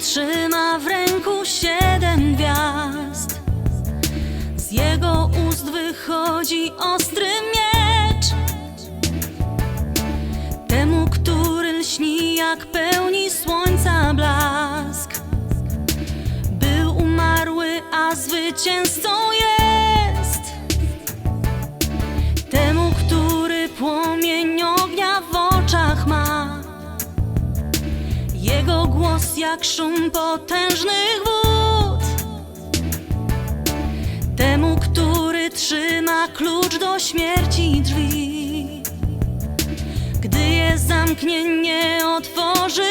trzyma w ręku siedem gwiazd. Z jego ust wychodzi ostry miecz. Temu, który lśni jak pełni słońca blask. Był umarły, a zwycięzcą jest. Jego głos jak szum potężnych wód. Temu, który trzyma klucz do śmierci drzwi. Gdy je zamknie, nie otworzy.